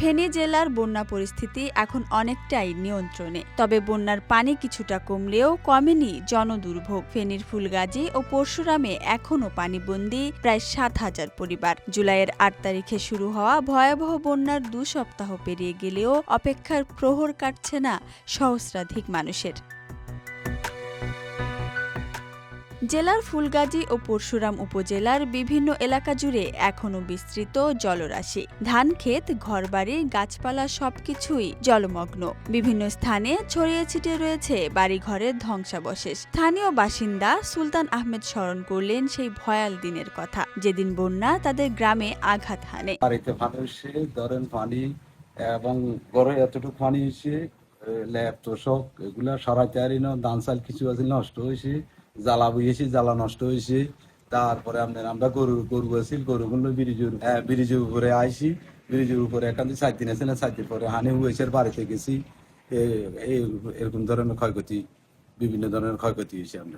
ফেনী জেলার বন্যা পরিস্থিতি এখন অনেকটাই নিয়ন্ত্রণে, তবে বন্যার পানি কিছুটা কমলেও কমেনি জনদুর্ভোগ। ফেনীর ফুলগাজী ও পরশুরামে এখনও পানিবন্দী প্রায় সাত হাজার পরিবার। জুলাইয়ের আট তারিখে শুরু হওয়া ভয়াবহ বন্যার দু সপ্তাহ পেরিয়ে গেলেও অপেক্ষার প্রহর কাটছে না সহস্রাধিক মানুষের। জেলার ফুলগাজী ও পরশুরাম উপজেলার বিভিন্ন এলাকা জুড়ে এখনও বিস্তৃত জলরাশি। ধান, ক্ষেত, ঘরবাড়ি, গাছপালা সবকিছুই জলমগ্ন। বিভিন্ন স্থানে ছড়িয়ে ছিটিয়ে রয়েছে বাড়িঘরের ধ্বংসাবশেষ। স্থানীয় বাসিন্দা সুলতান আহমেদ স্মরণ করলেন সেই ভয়াল দিনের কথা। যেদিন বন্যা তাদের গ্রামে আঘাত হানে। বাড়িতে পানি ধরেন পানি এবং গড়ে এতটুকু পানি এসে ল্যাব তোষক, এগুলা সরাইতে পারি না, ধান চাল কিছু আছে, নষ্ট হয়েছে। জ্বালা বুঝেছি জ্বালা নষ্ট হয়েছে। তারপরে আপনার আমরা গরু গরু আছিল গরুগুলো ব্রিজের হ্যাঁ, ব্রিজের উপরে আইসি ব্রিজের উপরে এখান থেকে চার দিন আছে না চার দিন পরে হানি হয়েছে বাড়িতে গেছি। এরকম ধরনের ক্ষয়ক্ষতি বিভিন্ন ধরনের ক্ষয়ক্ষতি হয়েছে আমরা